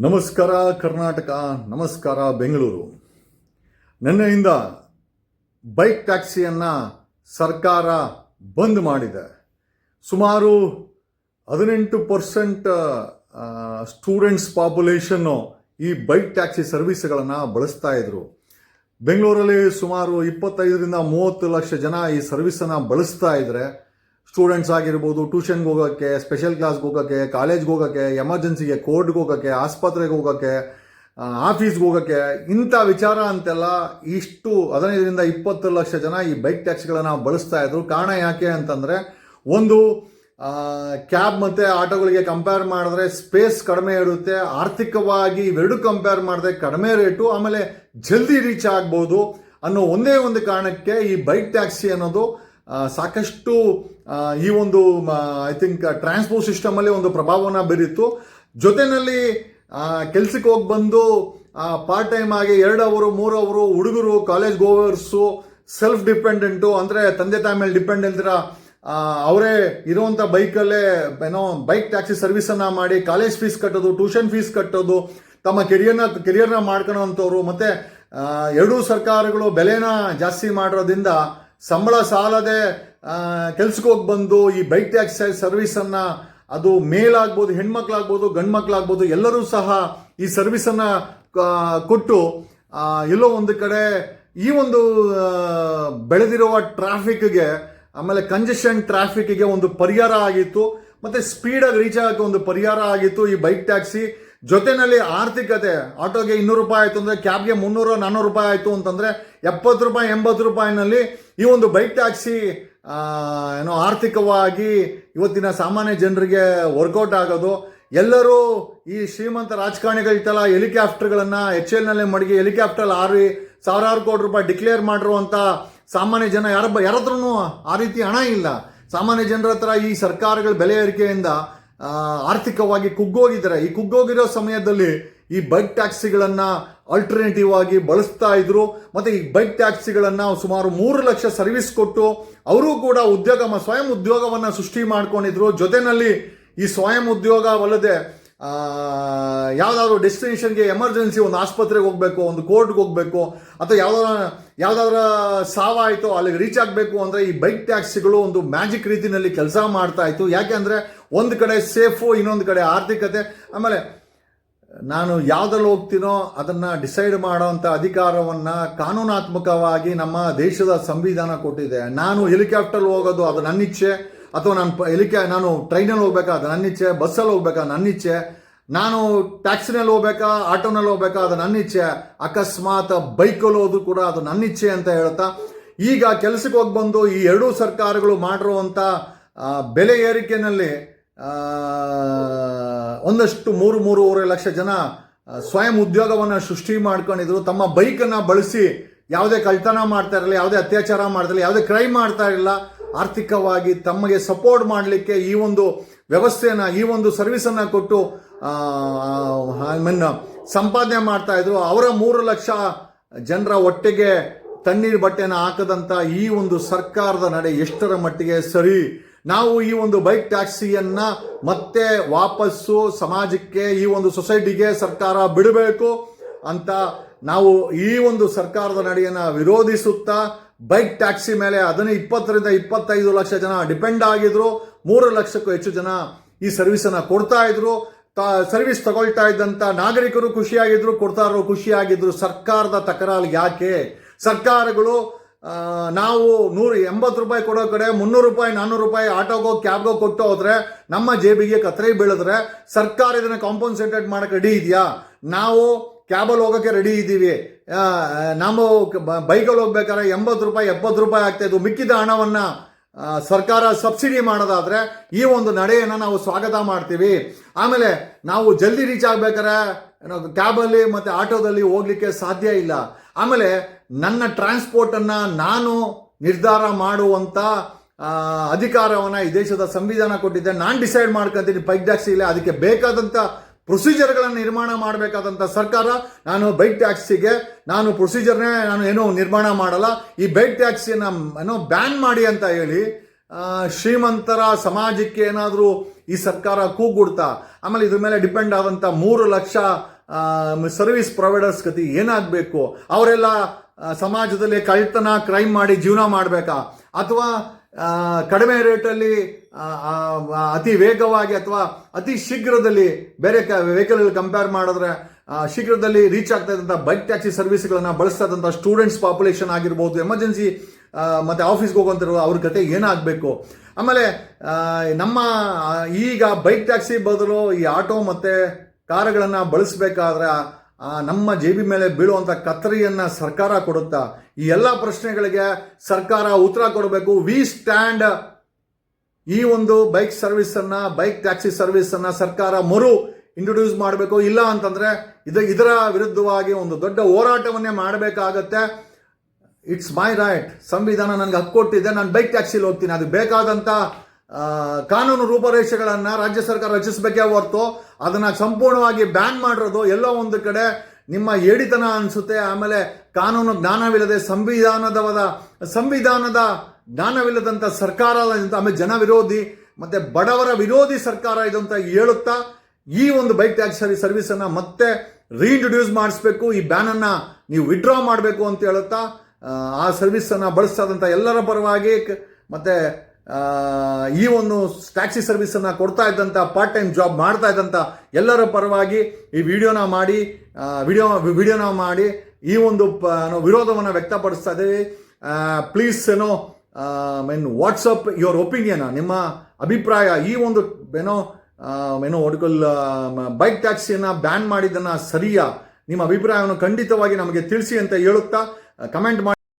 ನಮಸ್ಕಾರ ಕರ್ನಾಟಕ, ನಮಸ್ಕಾರ ಬೆಂಗಳೂರು. ನಿನ್ನೆಯಿಂದ ಬೈಕ್ ಟ್ಯಾಕ್ಸಿಯನ್ನು ಸರ್ಕಾರ ಬಂದ್ ಮಾಡಿದೆ. ಸುಮಾರು ಹದಿನೆಂಟು ಪರ್ಸೆಂಟ್ ಸ್ಟೂಡೆಂಟ್ಸ್ ಪಾಪ್ಯುಲೇಷನ್ನು ಈ ಬೈಕ್ ಟ್ಯಾಕ್ಸಿ ಸರ್ವಿಸ್ಗಳನ್ನು ಬಳಸ್ತಾ ಇದ್ರು. ಬೆಂಗಳೂರಲ್ಲಿ ಸುಮಾರು ಇಪ್ಪತ್ತೈದರಿಂದ ಮೂವತ್ತು ಲಕ್ಷ ಜನ ಈ ಸರ್ವಿಸನ್ನು ಬಳಸ್ತಾ ಇದ್ರೆ ಸ್ಟೂಡೆಂಟ್ಸ್ ಆಗಿರ್ಬೋದು, ಟ್ಯೂಷನ್ಗೆ ಹೋಗೋಕ್ಕೆ ಸ್ಪೆಷಲ್ ಕ್ಲಾಸ್ಗೆ ಹೋಗೋಕ್ಕೆ ಕಾಲೇಜ್ಗೆ ಹೋಗೋಕ್ಕೆ ಎಮರ್ಜೆನ್ಸಿಗೆ ಕೋರ್ಟ್ಗೆ ಹೋಗೋಕ್ಕೆ, ಆಸ್ಪತ್ರೆಗೆ ಹೋಗೋಕ್ಕೆ ಆಫೀಸ್ಗೆ ಹೋಗೋಕ್ಕೆ, ಇಂಥ ವಿಚಾರ ಅಂತೆಲ್ಲ ಇಷ್ಟು ಹದಿನೈದರಿಂದ ಇಪ್ಪತ್ತು ಲಕ್ಷ ಜನ ಈ ಬೈಕ್ ಟ್ಯಾಕ್ಸಿಗಳನ್ನು ಬಳಸ್ತಾ ಇದ್ರು. ಕಾರಣ ಯಾಕೆ ಅಂತಂದರೆ, ಒಂದು ಕ್ಯಾಬ್ ಮತ್ತು ಆಟೋಗಳಿಗೆ ಕಂಪೇರ್ ಮಾಡಿದ್ರೆ ಸ್ಪೇಸ್ ಕಡಿಮೆ ಇರುತ್ತೆ, ಆರ್ಥಿಕವಾಗಿ ಇವೆರಡು ಕಂಪೇರ್ ಮಾಡಿದ್ರೆ ಕಡಿಮೆ ರೇಟು ಆಮೇಲೆ ಜಲ್ದಿ ರೀಚ್ ಆಗ್ಬೋದು ಅನ್ನೋ ಒಂದೇ ಒಂದು ಕಾರಣಕ್ಕೆ ಈ ಬೈಕ್ ಟ್ಯಾಕ್ಸಿ ಅನ್ನೋದು ಸಾಕಷ್ಟು ಈ ಒಂದು ಐ ಥಿಂಕ್ ಟ್ರಾನ್ಸ್ಪೋರ್ಟ್ ಸಿಸ್ಟಮಲ್ಲಿ ಒಂದು ಪ್ರಭಾವವನ್ನು ಬೀರಿತ್ತು. ಜೊತೆಯಲ್ಲಿ ಕೆಲ್ಸಕ್ಕೆ ಹೋಗಿ ಬಂದು ಪಾರ್ಟ್ ಟೈಮ್ ಆಗಿ ಎರಡು ಅವರು ಮೂರು ಅವರು ಹುಡುಗರು ಕಾಲೇಜ್ ಗೋವರ್ಸು ಸೆಲ್ಫ್ ಡಿಪೆಂಡೆಂಟು ಅಂದರೆ ತಂದೆ ತಾಯಿ ಮೇಲೆ ಡಿಪೆಂಡೆಂಟ್ ಅವರೇ ಇರುವಂಥ ಬೈಕಲ್ಲೇ, ಏನೋ ಬೈಕ್ ಟ್ಯಾಕ್ಸಿ ಸರ್ವಿಸನ್ನು ಮಾಡಿ ಕಾಲೇಜ್ ಫೀಸ್ ಕಟ್ಟೋದು ಟ್ಯೂಷನ್ ಫೀಸ್ ಕಟ್ಟೋದು, ತಮ್ಮ ಕೆರಿಯರ್ನ ಕೆರಿಯರ್ನ ಮಾಡ್ಕೊಳ್ಳೋವಂಥವ್ರು ಮತ್ತು ಎರಡೂ ಸರ್ಕಾರಗಳು ಬೆಲೆನ ಜಾಸ್ತಿ ಮಾಡಿರೋದ್ರಿಂದ ಸಂಬಳ ಸಾಲದೆ ಕೆಲ್ಸಕ್ಕೆ ಹೋಗಿ ಬಂದು ಈ ಬೈಕ್ ಟ್ಯಾಕ್ಸಿ ಸರ್ವಿಸನ್ನು ಅದು ಮೇಲಾಗ್ಬೋದು, ಹೆಣ್ಮಕ್ಳಾಗ್ಬೋದು ಗಂಡು ಮಕ್ಳಾಗ್ಬೋದು ಎಲ್ಲರೂ ಸಹ ಈ ಸರ್ವಿಸನ್ನು ಕೊಟ್ಟು ಎಲ್ಲೋ ಒಂದು ಕಡೆ ಈ ಒಂದು ಬೆಳೆದಿರುವ ಟ್ರಾಫಿಕ್ಗೆ ಆಮೇಲೆ ಕಂಜೆಷನ್ ಟ್ರಾಫಿಕ್ಗೆ ಒಂದು ಪರಿಹಾರ ಆಗಿತ್ತು. ಮತ್ತೆ ಸ್ಪೀಡಾಗಿ ರೀಚ್ ಆಗಕ್ಕೆ ಒಂದು ಪರಿಹಾರ ಆಗಿತ್ತು ಈ ಬೈಕ್ ಟ್ಯಾಕ್ಸಿ ಜೊತೆನಲ್ಲಿ ಆರ್ಥಿಕತೆ, ಆಟೋಗೆ ಇನ್ನೂರು ರೂಪಾಯಿ ಆಯಿತು ಅಂದರೆ ಕ್ಯಾಬ್ಗೆ ಮುನ್ನೂರು ನಾನ್ನೂರು ರೂಪಾಯಿ ಆಯಿತು ಅಂತಂದರೆ, ಎಪ್ಪತ್ತು ರೂಪಾಯಿ, ಎಂಬತ್ತು ರೂಪಾಯಿನಲ್ಲಿ ಈ ಒಂದು ಬೈಕ್ ಟ್ಯಾಕ್ಸಿ ಏನೋ ಆರ್ಥಿಕವಾಗಿ ಇವತ್ತಿನ ಸಾಮಾನ್ಯ ಜನರಿಗೆ ವರ್ಕೌಟ್ ಆಗೋದು, ಎಲ್ಲರೂ ಈ ಶ್ರೀಮಂತ ರಾಜಕಾರಣಿಗಳಿತ್ತಲ್ಲ ಹೆಲಿಕಾಪ್ಟರ್ಗಳನ್ನು ಎಚ್ ಎಲ್ನಲ್ಲೇ ಮಡಗಿ ಹೆಲಿಕಾಪ್ಟರ್ ಆರಿ ಸಾವಿರಾರು ಕೋಟಿ ರೂಪಾಯಿ ಡಿಕ್ಲೇರ್ ಮಾಡಿರುವಂಥ ಸಾಮಾನ್ಯ ಜನ, ಯಾರ ಯಾರತ್ರೂ ಆ ರೀತಿ ಹಣ ಇಲ್ಲ. ಸಾಮಾನ್ಯ ಜನರ ಹತ್ರ ಈ ಸರ್ಕಾರಗಳ ಬೆಲೆ ಏರಿಕೆಯಿಂದ ಆರ್ಥಿಕವಾಗಿ ಕುಗ್ಗೋಗಿದ್ದಾರೆ. ಈ ಕುಗ್ಗೋಗಿರೋ ಸಮಯದಲ್ಲಿ ಈ ಬೈಕ್ ಟ್ಯಾಕ್ಸಿಗಳನ್ನ ಆಲ್ಟರ್ನೇಟಿವ್ ಆಗಿ ಬಳಸ್ತಾ ಇದ್ರು. ಮತ್ತೆ ಈ ಬೈಕ್ ಟ್ಯಾಕ್ಸಿಗಳನ್ನು ಸುಮಾರು ಮೂರು ಲಕ್ಷ ಸರ್ವಿಸ್ ಕೊಟ್ಟು ಅವರು ಕೂಡ ಉದ್ಯೋಗ ಸ್ವಯಂ ಉದ್ಯೋಗವನ್ನ ಸೃಷ್ಟಿ ಮಾಡ್ಕೊಂಡಿದ್ರು. ಜೊತೆನಲ್ಲಿ ಈ ಸ್ವಯಂ ಉದ್ಯೋಗವಲ್ಲದೆ ಯಾವ್ದಾದ್ರು ಡೆಸ್ಟಿನೇಷನ್ಗೆ ಎಮರ್ಜೆನ್ಸಿ ಒಂದು ಆಸ್ಪತ್ರೆಗೆ ಹೋಗ್ಬೇಕು, ಒಂದು ಕೋರ್ಟ್ಗೆ ಹೋಗ್ಬೇಕು, ಅಥವಾ ಯಾವ್ದಾರ ಸಾವ ಸಾವಾಯಿತು ಅಲ್ಲಿಗೆ ರೀಚ್ ಆಗಬೇಕು ಅಂದರೆ ಈ ಬೈಕ್ ಟ್ಯಾಕ್ಸಿಗಳು ಒಂದು ಮ್ಯಾಜಿಕ್ ರೀತಿಯಲ್ಲಿ ಕೆಲಸ ಮಾಡ್ತಾ ಇತ್ತು. ಯಾಕೆ ಅಂದರೆ ಒಂದು ಕಡೆ ಸೇಫು ಇನ್ನೊಂದು ಕಡೆ ಆರ್ಥಿಕತೆ. ಆಮೇಲೆ ನಾನು ಯಾವ್ದ್ರಲ್ಲಿ ಹೋಗ್ತೀನೋ ಅದನ್ನ ಡಿಸೈಡ್ ಮಾಡೋವಂಥ ಅಧಿಕಾರವನ್ನ ಕಾನೂನಾತ್ಮಕವಾಗಿ ನಮ್ಮ ದೇಶದ ಸಂವಿಧಾನ ಕೊಟ್ಟಿದೆ. ನಾನು ಹೆಲಿಕಾಪ್ಟರ್ ಹೋಗೋದು ಅದು ನನ್ನ ಇಚ್ಛೆ ಅಥವಾ ನಾನು ಹೆಲಿಕಾ ನಾನು ಟ್ರೈನಲ್ಲಿ ಹೋಗ್ಬೇಕಾ? ಅದು ನನ್ನ ಇಚ್ಛೆ ಬಸ್ಸಲ್ಲಿ ಹೋಗ್ಬೇಕಾ? ನನ್ನ ಇಚ್ಛೆ ನಾನು ಟ್ಯಾಕ್ಸಿನಲ್ಲಿ ಹೋಗ್ಬೇಕಾ? ಆಟೋನಲ್ಲಿ ಹೋಗ್ಬೇಕಾ? ಅದು ನನ್ನ ಇಚ್ಛೆ ಅಕಸ್ಮಾತ್ ಬೈಕಲ್ಲಿ ಹೋದ್ರು ಕೂಡ ಅದು ನನ್ನ ಇಚ್ಛೆ ಅಂತ ಹೇಳ್ತಾ ಈಗ ಕೆಲಸಕ್ಕೆ ಹೋಗಿ ಬಂದು ಈ ಎರಡೂ ಸರ್ಕಾರಗಳು ಮಾಡಿರುವಂಥ ಬೆಲೆ ಏರಿಕೆನಲ್ಲಿ ಆ, ಒಂದಷ್ಟು ಮೂರು ಮೂರುವರೆ ಲಕ್ಷ ಜನ ಸ್ವಯಂ ಉದ್ಯೋಗವನ್ನು ಸೃಷ್ಟಿ ಮಾಡ್ಕೊಂಡಿದ್ರು. ತಮ್ಮ ಬೈಕನ್ನು ಬಳಸಿ ಯಾವುದೇ ಕಳ್ತನ ಮಾಡ್ತಾ ಇರಲಿಲ್ಲ ಯಾವುದೇ ಅತ್ಯಾಚಾರ ಮಾಡ್ತಾ ಇರಲಿಲ್ಲ ಯಾವುದೇ ಕ್ರೈಮ್ ಮಾಡ್ತಾ ಇರಲಿಲ್ಲ, ಆರ್ಥಿಕವಾಗಿ ತಮಗೆ ಸಪೋರ್ಟ್ ಮಾಡಲಿಕ್ಕೆ ಈ ಒಂದು ವ್ಯವಸ್ಥೆಯನ್ನು, ಈ ಒಂದು ಸರ್ವಿಸನ್ನು ಕೊಟ್ಟು ಐ ಮೀನ್ ಸಂಪಾದನೆ ಮಾಡ್ತಾ ಇದ್ರು. ಅವರ ಮೂರು ಲಕ್ಷ ಜನರ ಒಟ್ಟಿಗೆ ತಣ್ಣೀರು ಬಟ್ಟೆನ ಹಾಕದಂಥ ಈ ಒಂದು ಸರ್ಕಾರದ ನಡೆ ಎಷ್ಟರ ಮಟ್ಟಿಗೆ ಸರಿ ನಾವು ಈ ಒಂದು ಬೈಕ್ ಟ್ಯಾಕ್ಸಿಯನ್ನ ಮತ್ತೆ ವಾಪಸ್ಸು ಸಮಾಜಕ್ಕೆ, ಈ ಒಂದು ಸೊಸೈಟಿಗೆ ಸರ್ಕಾರ ಬಿಡಬೇಕು ಅಂತ ನಾವು ಈ ಒಂದು ಸರ್ಕಾರದ ನಡೆಯನ್ನ ವಿರೋಧಿಸುತ್ತಾ ಬೈಕ್ ಟ್ಯಾಕ್ಸಿ ಮೇಲೆ ಅದನ್ನು ಇಪ್ಪತ್ತರಿಂದ ಇಪ್ಪತ್ತೈದು ಲಕ್ಷ ಜನ ಡಿಪೆಂಡ್ ಆಗಿದ್ರು, ಮೂರು ಲಕ್ಷಕ್ಕೂ ಹೆಚ್ಚು ಜನ ಈ ಸರ್ವಿಸನ್ನು ಕೊಡ್ತಾ ಇದ್ರು. ಸರ್ವಿಸ್ ತಗೊಳ್ತಾ ಇದ್ದಂತ ನಾಗರಿಕರು ಖುಷಿಯಾಗಿದ್ರು, ಕೊಡ್ತಾರೋ ಖುಷಿಯಾಗಿದ್ರು. ಸರ್ಕಾರದ ತಕರಾರು ಯಾಕೆ? ಸರ್ಕಾರಗಳು ನಾವು ನೂರ ಎಂಬತ್ತು ರೂಪಾಯಿ ಕೊಡೋ ಕಡೆ ಮುನ್ನೂರು ರೂಪಾಯಿ, ನಾನ್ನೂರು ರೂಪಾಯಿ ಆಟೋಗೋ, ಕ್ಯಾಬ್ಗೋ ಕೊಟ್ಟು ಹೋದ್ರೆ ನಮ್ಮ ಜೇಬಿಗೆ ಕತ್ರೆ ಬೀಳಿದ್ರೆ ಸರ್ಕಾರ ಇದನ್ನ ಕಾಂಪನ್ಸೇಟೆಡ್ ಮಾಡಕ್ಕೆ ರೆಡಿ ಇದೆಯಾ? ನಾವು ಕ್ಯಾಬಲ್ಲಿ ಹೋಗೋಕ್ಕೆ ರೆಡಿ ಇದ್ದೀವಿ. ನಾವು ಬೈಕಲ್ಲಿ ಹೋಗ್ಬೇಕಾದ್ರೆ ಎಂಬತ್ತು ರೂಪಾಯಿ, ಎಪ್ಪತ್ತು ರೂಪಾಯಿ ಆಗ್ತಾ ಇದ್ವು. ಮಿಕ್ಕಿದ ಹಣವನ್ನ ಸರ್ಕಾರ ಸಬ್ಸಿಡಿ ಮಾಡೋದಾದ್ರೆ ಈ ಒಂದು ನಡೆಯನ್ನು ನಾವು ಸ್ವಾಗತ ಮಾಡ್ತೀವಿ. ಆಮೇಲೆ ನಾವು ಜಲ್ದಿ ರೀಚ್ ಆಗ್ಬೇಕಾರೆ ಏನೋ ಕ್ಯಾಬಲ್ಲಿ ಮತ್ತೆ ಆಟೋದಲ್ಲಿ ಹೋಗ್ಲಿಕ್ಕೆ ಸಾಧ್ಯ ಇಲ್ಲ. ಆಮೇಲೆ ನನ್ನ ಟ್ರಾನ್ಸ್ಪೋರ್ಟ್ ಅನ್ನ ನಾನು ನಿರ್ಧಾರ ಮಾಡುವಂತ ಅಧಿಕಾರವನ್ನು ಈ ದೇಶದ ಸಂವಿಧಾನ ಕೊಟ್ಟಿದ್ದೆ ನಾನು ಡಿಸೈಡ್ ಮಾಡ್ಕೊತೀನಿ. ಪೈಕ್ ಟ್ಯಾಕ್ಸಿ ಇಲ್ಲ. ಅದಕ್ಕೆ ಬೇಕಾದಂತ ಪ್ರೊಸೀಜರ್ಗಳನ್ನು ನಿರ್ಮಾಣ ಮಾಡಬೇಕಾದಂಥ ಸರ್ಕಾರ, ನಾನು ಬೈಕ್ ಟ್ಯಾಕ್ಸಿಗೆ ನಾನು ಪ್ರೊಸೀಜರ್ನೇ ನಾನು ಏನೂ ನಿರ್ಮಾಣ ಮಾಡಲ್ಲ. ಈ ಬೈಕ್ ಟ್ಯಾಕ್ಸಿನ ಏನೋ ಬ್ಯಾನ್ ಮಾಡಿ ಅಂತ ಹೇಳಿ ಶ್ರೀಮಂತರ ಸಮಾಜಕ್ಕೆ ಏನಾದರೂ ಈ ಸರ್ಕಾರ ಕೂಗುಡ್ತಾ, ಆಮೇಲೆ ಇದ್ರ ಮೇಲೆ ಡಿಪೆಂಡ್ ಆದಂಥ ಮೂರು ಲಕ್ಷ ಸರ್ವಿಸ್ ಪ್ರೊವೈಡರ್ಸ್ ಗತಿ ಏನಾಗಬೇಕು? ಅವರೆಲ್ಲ ಸಮಾಜದಲ್ಲಿ ಕಳ್ತನ ಕ್ರೈಮ್ ಮಾಡಿ ಜೀವನ ಮಾಡಬೇಕಾ? ಅಥವಾ ಕಡಿಮೆ ರೇಟಲ್ಲಿ ಅತಿ ವೇಗವಾಗಿ ಅಥವಾ ಅತಿ ಶೀಘ್ರದಲ್ಲಿ ಬೇರೆ ವೆಹಿಕಲ್ ಕಂಪೇರ್ ಮಾಡಿದ್ರೆ ಶೀಘ್ರದಲ್ಲಿ ರೀಚ್ ಆಗ್ತಾ ಇದ್ದಂಥ ಬೈಕ್ ಟ್ಯಾಕ್ಸಿ ಸರ್ವಿಸ್ಗಳನ್ನು ಬಳಸ್ತಾ ಇದ್ದಂಥ ಸ್ಟೂಡೆಂಟ್ಸ್ ಪಾಪ್ಯುಲೇಷನ್ ಆಗಿರ್ಬೋದು ಎಮರ್ಜೆನ್ಸಿ ಮತ್ತು ಆಫೀಸ್ಗೆ ಹೋಗೋಂತಿರೋ ಅವ್ರ ಕತೆ ಏನಾಗಬೇಕು? ಆಮೇಲೆ ನಮ್ಮ ಈಗ ಬೈಕ್ ಟ್ಯಾಕ್ಸಿ ಬದಲು ಈ ಆಟೋ ಮತ್ತು ಕಾರುಗಳನ್ನು ಬಳಸಬೇಕಾದ್ರೆ ನಮ್ಮ ಜೇಬಿ ಮೇಲೆ ಬೀಳುವಂಥ ಕತ್ತರಿಯನ್ನು ಸರ್ಕಾರ ಕೊಡುತ್ತಾ, ಈ ಎಲ್ಲ ಪ್ರಶ್ನೆಗಳಿಗೆ ಸರ್ಕಾರ ಉತ್ತರ ಕೊಡಬೇಕು. ವಿ ಸ್ಟ್ಯಾಂಡ್ ಈ ಒಂದು ಬೈಕ್ ಸರ್ವಿಸ್ ಅನ್ನ ಬೈಕ್ ಟ್ಯಾಕ್ಸಿ ಸರ್ವಿಸ್ ಅನ್ನ ಸರ್ಕಾರ ಮರು ಇಂಟ್ರೊಡ್ಯೂಸ್ ಮಾಡಬೇಕು. ಇಲ್ಲ ಅಂತಂದ್ರೆ ಇದು ಇದರ ವಿರುದ್ಧವಾಗಿ ಒಂದು ದೊಡ್ಡ ಹೋರಾಟವನ್ನೇ ಮಾಡಬೇಕಾಗತ್ತೆ. ಇಟ್ಸ್ ಮೈ ರೈಟ್ ಸಂವಿಧಾನ ನನಗೆ ಹಕ್ಕು ಕೊಟ್ಟಿದೆ. ನಾನು ಬೈಕ್ ಟ್ಯಾಕ್ಸಿಲಿ ಹೋಗ್ತೀನಿ. ಅದು ಬೇಕಾದಂಥ ಕಾನೂನು ರೂಪರೇಷೆಗಳನ್ನು ರಾಜ್ಯ ಸರ್ಕಾರ ರಚಿಸಬೇಕೇ ಹೊರತು ಅದನ್ನು ಸಂಪೂರ್ಣವಾಗಿ ಬ್ಯಾನ್ ಮಾಡಿರೋದು ಎಲ್ಲೋ ಒಂದು ಕಡೆ ನಿಮ್ಮ ಏಡಿತನ ಅನಿಸುತ್ತೆ ಆಮೇಲೆ ಕಾನೂನು ಜ್ಞಾನವಿಲ್ಲದೆ ಸಂವಿಧಾನದವಾದ ಸಂವಿಧಾನದ ಜ್ಞಾನವಿಲ್ಲದಂಥ ಸರ್ಕಾರ ಆಮೇಲೆ ಜನ ವಿರೋಧಿ ಮತ್ತೆ ಬಡವರ ವಿರೋಧಿ ಸರ್ಕಾರ ಇದು ಹೇಳುತ್ತಾ ಈ ಒಂದು ಬೈಕ್ ಟ್ಯಾಕ್ಸರಿ ಸರ್ವಿಸ್ ಅನ್ನ ಮತ್ತೆ ರೀಇಂಟ್ರೊಡ್ಯೂಸ್ ಮಾಡಿಸ್ಬೇಕು ಈ ಬ್ಯಾನ್ ಅನ್ನ ನೀವು ವಿಡ್ರಾ ಮಾಡಬೇಕು ಅಂತ ಹೇಳುತ್ತಾ ಆ, ಸರ್ವಿಸನ್ನು ಬಳಸ್ತಾ ಎಲ್ಲರ ಪರವಾಗಿ ಮತ್ತು ಈ ಒಂದು ಟ್ಯಾಕ್ಸಿ ಸರ್ವಿಸ್ ಅನ್ನ ಕೊಡ್ತಾ ಇದ್ದಂಥ ಪಾರ್ಟ್ ಟೈಮ್ ಜಾಬ್ ಮಾಡ್ತಾ ಇದ್ದಂಥ ಎಲ್ಲರ ಪರವಾಗಿ ಈ ವಿಡಿಯೋನ ಮಾಡಿ ವಿಡಿಯೋ, ವಿಡಿಯೋನ ಮಾಡಿ ಈ ಒಂದು ಪ- ವಿರೋಧವನ್ನು ವ್ಯಕ್ತಪಡಿಸ್ತಾ ಇದ್ದೀವಿ. ಪ್ಲೀಸ್ ಏನೋ ಮೀನ್ ವಾಟ್ಸಪ್ ಯುವರ್ ಒಪಿನಿಯನ್ ನಿಮ್ಮ ಅಭಿಪ್ರಾಯ, ಈ ಒಂದು ಏನೋ ಏನೋ ಒಡ್ಕಲ್ ಬೈಕ್ ಟ್ಯಾಕ್ಸಿಯನ್ನು ಬ್ಯಾನ್ ಮಾಡಿದ್ದನ್ನು ಸರಿಯಾ? ನಿಮ್ಮ ಅಭಿಪ್ರಾಯವನ್ನು ಖಂಡಿತವಾಗಿ ನಮಗೆ ತಿಳಿಸಿ ಅಂತ ಹೇಳುತ್ತಾ ಕಮೆಂಟ್ ಮಾಡಿ.